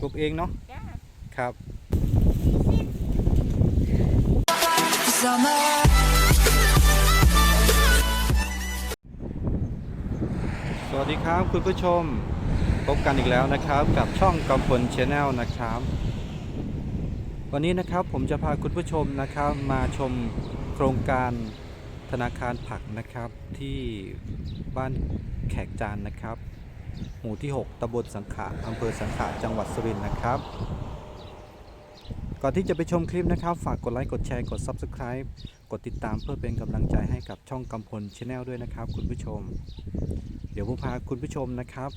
ปลูกเองเนาะจ้าครับ สวัสดีครับคุณผู้ชมพบกันอีกแล้วนะครับ กับช่องกำพลชาแนลนะครับ วันนี้นะครับผมจะพาคุณผู้ชมนะครับมาชมโครงการธนาคารผักนะครับที่บ้านแขกจานนะครับ หมู่ที่ 6ตำบลสังขะอำเภอสังขะจังหวัดสุรินทร์นะครับ ก่อนที่จะไปชมคลิปนะครับ ฝากกดไลค์ กดแชร์ กด Subscribe กดติดตามเพื่อเป็นกำลังใจให้กับช่องกำพลชาแนลด้วยนะครับ คุณผู้ชม เดี๋ยวผมพาคุณผู้ชมนะครับ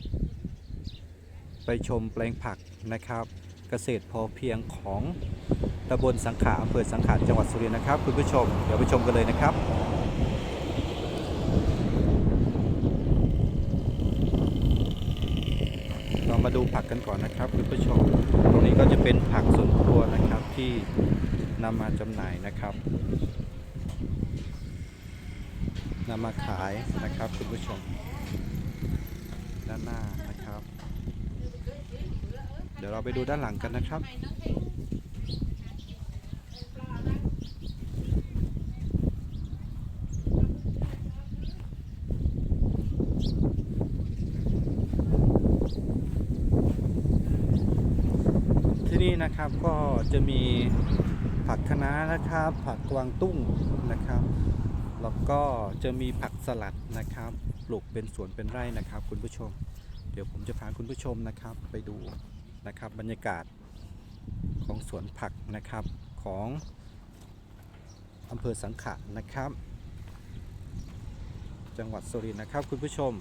ไปชมแปลงผักนะครับ เกษตรพอเพียงของตำบลสังขะอำเภอสังขะจังหวัดสุรินทร์นะครับ คุณผู้ชม เดี๋ยวไปชมกันเลยนะครับ เรา มาดูผักกันก่อนนะครับคุณผู้ชม ตรงนี้ก็จะเป็นผักสวนครัวนะครับที่นำมาจำหน่ายนะครับนำมาขายนะครับคุณผู้ชม ด้านหน้านะครับ เดี๋ยวเราไปดูด้านหลังกันนะครับ ที่ นะครับ ก็จะมีผักคะน้านะครับ ผักกวางตุ้งนะครับ แล้วก็จะมีผักสลัดนะครับปลูกเป็นสวนเป็นไร่นะครับ คุณผู้ชม เดี๋ยวผมจะพาคุณผู้ชมนะครับ ไปดูนะครับบรรยากาศของสวนผักนะครับของอำเภอสังขะนะครับ จังหวัดสุรินทร์นะครับ คุณผู้ชม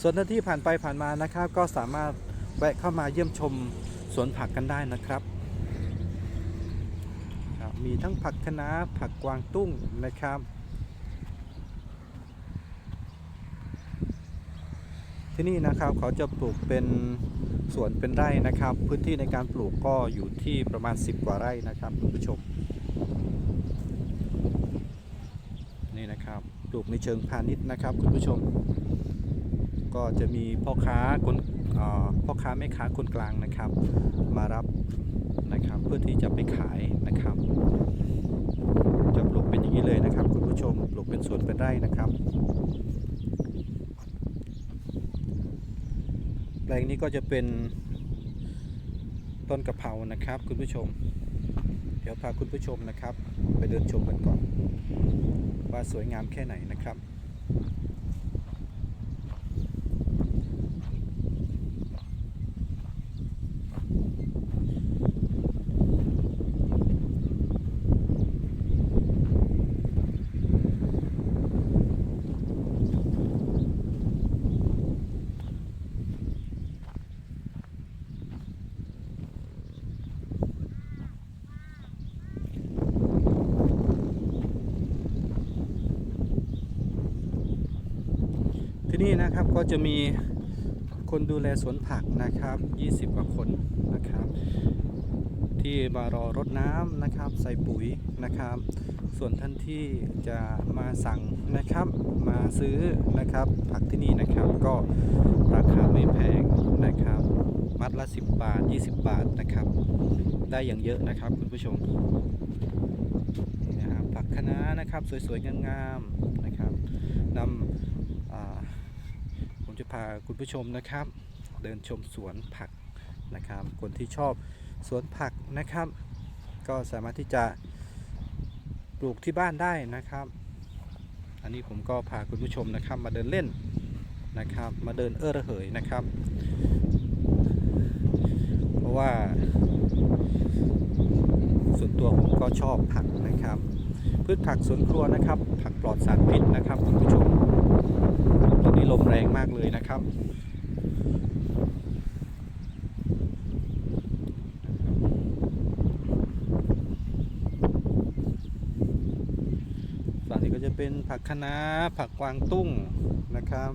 ส่วนท่านที่ผ่านไปผ่านมานะครับ ก็สามารถแวะเข้ามาเยี่ยมชม สวนผักกันได้นะครับครับ มีทั้งผักคะน้าผักกวางตุ้งนะครับ ที่นี่นะครับเขาจะปลูกเป็นสวนเป็นไร่นะครับ พื้นที่ในการปลูกก็อยู่ที่ประมาณ 10 กว่าไร่นะครับคุณผู้ชม นี่นะครับปลูกในเชิงพาณิชย์นะครับคุณผู้ชม ก็จะมีพ่อค้าคน พ่อค้าแม่ค้าคนกลางนะครับ มารับนะครับเพื่อที่จะไปขายนะครับจะปลูกเป็นอย่างนี้เลยนะครับ คุณผู้ชมปลูกเป็นสวนเป็นไร่นะครับแปลงนี้ก็จะเป็นต้นกะเพรานะครับ คุณผู้ชม เดี๋ยวพาคุณผู้ชมนะครับ ไปเดินชมกันก่อน ว่าสวยงามแค่ไหนนะครับ ที่ นี่นะครับก็จะมีคนดูแลสวนผักนะครับ 20 กว่าคนนะครับ ที่มารอรดน้ำนะครับ ใส่ปุ๋ยนะครับ ส่วนท่านที่จะมาสั่งนะครับ มาซื้อนะครับ ผักที่นี่นะครับก็ราคาไม่แพงนะครับ มัดละ 10 บาท 20 บาทนะครับ ได้อย่างเยอะนะครับคุณผู้ชมนี่นะครับผักคะน้านะครับ สวยๆงามๆนะครับนำ ผมจะพาคุณผู้ชมนะครับ เดินชมสวนผักนะครับ คนที่ชอบสวนผักนะครับ ก็สามารถที่จะปลูกที่บ้านได้นะครับ อันนี้ผมก็พาคุณผู้ชมนะครับมาเดินเล่นนะครับ มาเดินเออระเหยนะครับ เพราะว่า ส่วนตัวผมก็ชอบผักนะครับ พืชผักสวนครัวนะครับ ผักปลอดสารพิษนะครับคุณผู้ชม ตอนนี้ลมแรงมากเลยนะครับ ฝั่งนี้ก็จะเป็นผักคะน้าผักกวางตุ้งนะครับ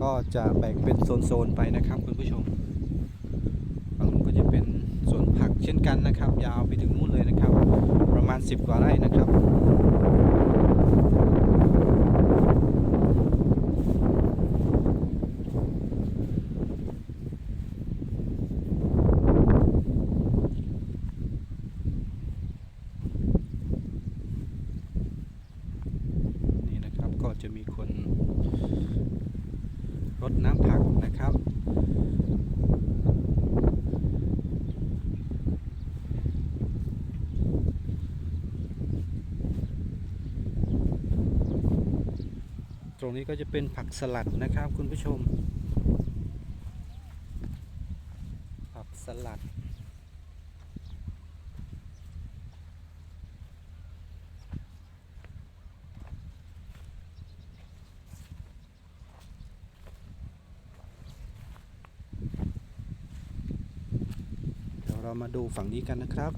ก็จะแบ่งเป็นโซนๆไปนะครับคุณผู้ชม ฝั่งนู้นก็จะเป็นสวนผักเช่นกันนะครับ ยาวไปถึงนู่นเลยนะครับ ประมาณ 10 กว่าไร่นะครับ จะมีคนรดน้ำผักนะครับ ต รงนี้ก็จะเป็นผักสลัดนะครับคุณผู้ชม ผักสลัด เดี๋ยวเรามาดูฝั่งนี้กันนะครับ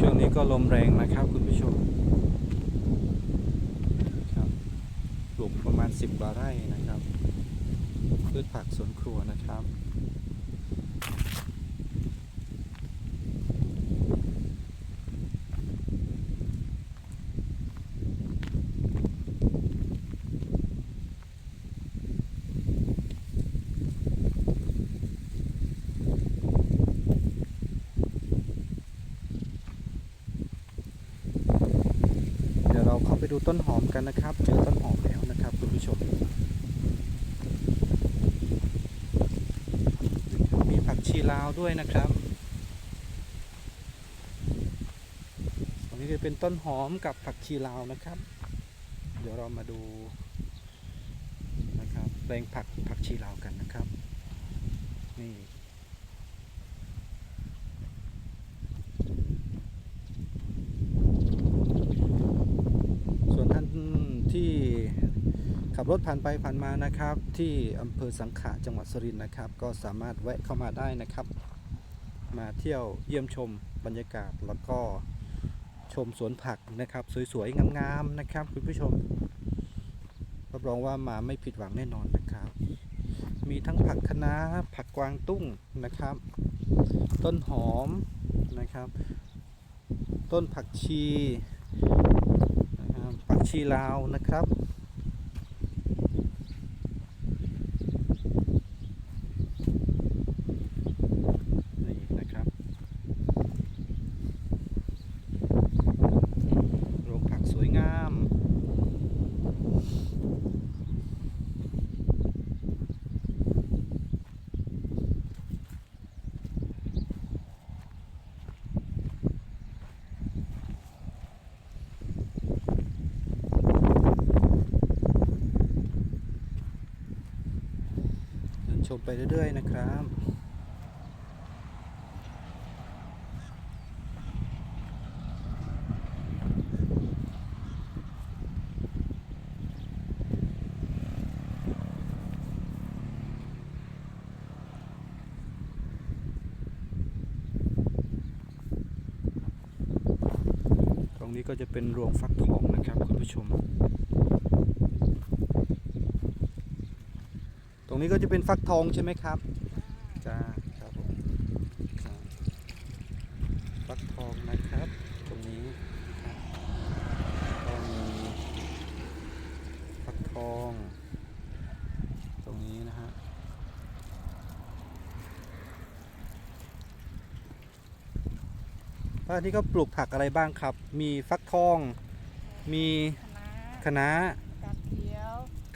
ช่วงนี้ก็ลมแรงนะครับคุณผู้ชมครับปลูกประมาณ 10กว่าไร่นะครับ พืชผักสวนครัวนะครับ เดี๋ยวเราเข้าไปดูต้นหอมกันนะครับ เจอต้นหอมแล้วนะครับคุณผู้ชม มีผัก ชีลาวด้วยนะครับอันนี้จะเป็นต้นหอมกับผักชีลาวนะครับ เดี๋ยวเรามาดูนะครับแปลงผักผักชีลาวกันนะครับ นี่ท่านที่ ขับรถผ่านไปผ่านมานะครับ ที่อำเภอสังขะจังหวัดสุรินทร์นะครับ ก็สามารถแวะเข้ามาได้นะครับ มาเที่ยวเยี่ยมชมบรรยากาศแล้วก็ชมสวนผักนะครับ สวยๆงามๆนะครับ คุณผู้ชมรับรองว่ามาไม่ผิดหวังแน่นอนนะครับ มีทั้งผักคะน้าผักกวางตุ้งนะครับ ต้นหอมนะครับ ต้นผักชีนะครับผักชีลาวนะครับ นี่นะครับโรงผักสวยงาม เดินช มไปเรื่อยๆนะครับตรงนี้ก็จะเป็นรวงฟักทองนะครับคุณผู้ชม รงนี้ก็จะเป็นฟักทองใช่ไหมครับจ้าครับผมฟักทองนะครับ ตรงนี้ก็มีฟักทอง ตรงนี้นะฮะบ้านนี้ก็ปลูกผักอะไรบ้างครับ มีฟักทอง มีคณะคะน้า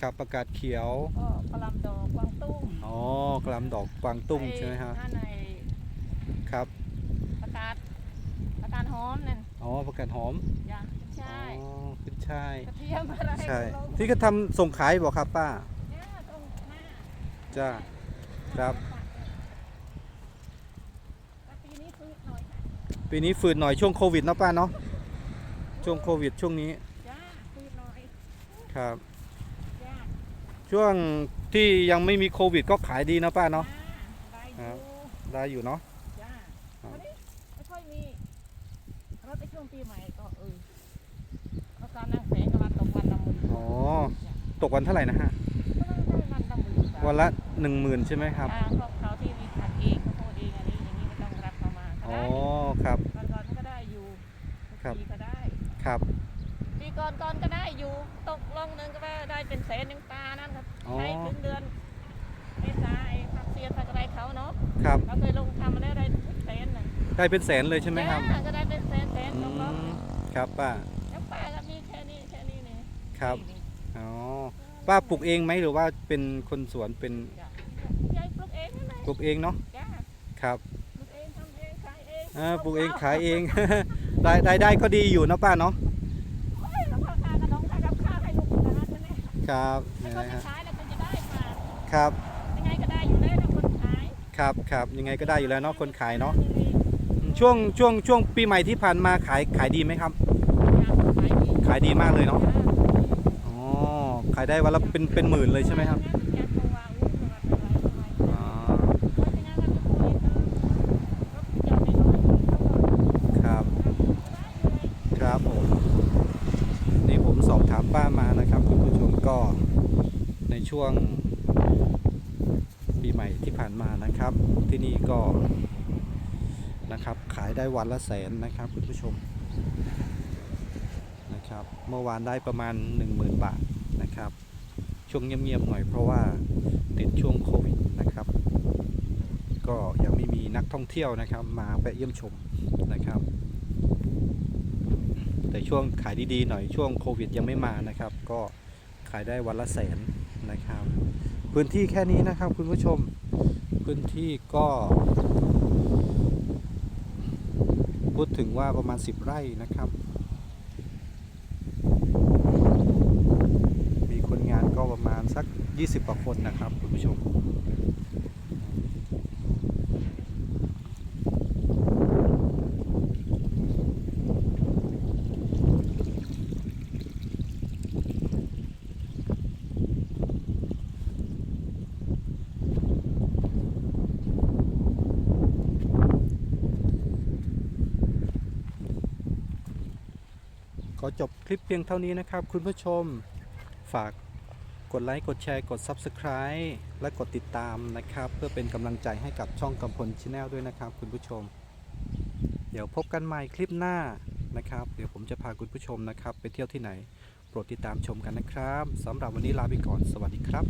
ครับประกาศเขียว ก็กะหลำดอกกวางตุ้งอ๋อกลำดอกกวางตุ้งใช่ไหมครับอ้นั่นในครับ ประกาศประกาศหอมนั่นอ๋อประกาศหอมยางใช่อ๋อขึ้นช่าย กระเทียมอะไรใช่ก็ลงที่ก็ทำส่งขายบอกครับป้า เนี่ยตรงหน้าจ้า ครับ แล้วปีนี้คือหน่อยค่ะปีนี้ฝืดหน่อยช่วงโควิดเนาะป้าเนาะ ช่วงโควิดช่วงนี้ จ้าคือหน่อย ครับจ้า ช่วงที่ยังไม่มีโควิดก็ขายดีนะป้าเนาะจ้าได้อยู่ได้อยู่เนาะ จ้าครับวันนี้ไม่ค่อยมีรถไปช่วงปีใหม่ก็เออรถการนั่งแผงก็วันตกวันละหมื่นอ๋อ ตกวันเท่าไหร่นะฮะ ก็ต้องได้วันละหมื่นบาทวันละหนึ่งหมื่นใช่ไหมครับทางครอบเขาที่มีผัดเองเขาโพดเองอันนี้อย่างนี้ไม่ต้องรับเข้ามาก็อ๋อ ได้ครับก่อนก่อนๆก็ได้อยู่ครับ ปีก็ได้ครับปี ก่อนก่อนๆก็ได้อยู่ ตกลงหนึงก็ว่าได้เป็นแสนหนึ่งปลานั่นครับอ๋อใช้ถึงเดือนเมษาไอ้ผักเสียนผักอะไรเขาเนาะครับเราเคยลงทำมาแล้วได้ถึงแสนน่ะได้เป็นแสนเลยใช่ไหมครับจ้าก็ได้เป็นแสนแสนอืตกลงมครับป้าแล้วป้าก็มีแค่นี้แค่นี้นี่ครับนี่อ๋อป้าปลูกเองไหมหรือว่าเป็นคนสวนเป็นจ้ะยายปลูกเองนั่นแหละปลูกเองเนาะจ้าครับปลูกเองทำเองขายเอง อ่าปลูกเองขายเองได้ได้ได้ก็ดีอยู่เนาะป้าเนาะ ครับให้นี่คนนะที่ฮะขายแล้วก็จะได้มาครับยังไงก็ได้อยู่แล้วนะคนขายครับครับยังไงก็ได้อยู่แล้วเนาะคนขายเนาะอืมช่วงช่วงช่วงปีใหม่ที่ผ่านมาขายขายดีไหมครับขายดีขายดีมากเลยเนาะอ๋อขายได้วันละเป็นเป็นหมื่นเลยใช่ไหมครับอ๋อครับ ครับผมนี่ผม สอบถามป้ามานะครับคุณผู้ชมก็ในช่วงปีใหม่ที่ผ่านมานะครับ ที่นี่ก็นะครับขายได้วันละแสนนะครับคุณผู้ชมนะครับ เมื่อวานได้ประมาณ 10,000 บาทนะครับ ช่วงเงียบๆหน่อยเพราะว่าติดช่วงโควิดนะครับ ก็ยังไม่มีนักท่องเที่ยวนะครับ มาแวะเยี่ยมชมนะครับ แต่ช่วงขายดีๆหน่อยช่วงโควิดยังไม่มานะครับ ก็ขายได้วันละแสนนะครับ พื้นที่แค่นี้นะครับคุณผู้ชมพื้นที่ก็ พูดถึงว่าประมาณ 10 ไร่นะครับ มีคนงานก็ประมาณสัก 20กว่าคนนะครับคุณผู้ชม ขอจบคลิปเพียงเท่านี้นะครับ คุณผู้ชมฝากกดไลค์ กดแชร์ กด Subscribe และกดติดตามนะครับ เพื่อเป็นกำลังใจให้กับช่องกำพลชาแนลด้วยนะครับ คุณผู้ชม เดี๋ยวพบกันใหม่คลิปหน้านะครับ เดี๋ยวผมจะพาคุณผู้ชมนะครับ ไปเที่ยวที่ไหน โปรดติดตามชมกันนะครับสำหรับวันนี้ลาไปก่อน สวัสดีครับ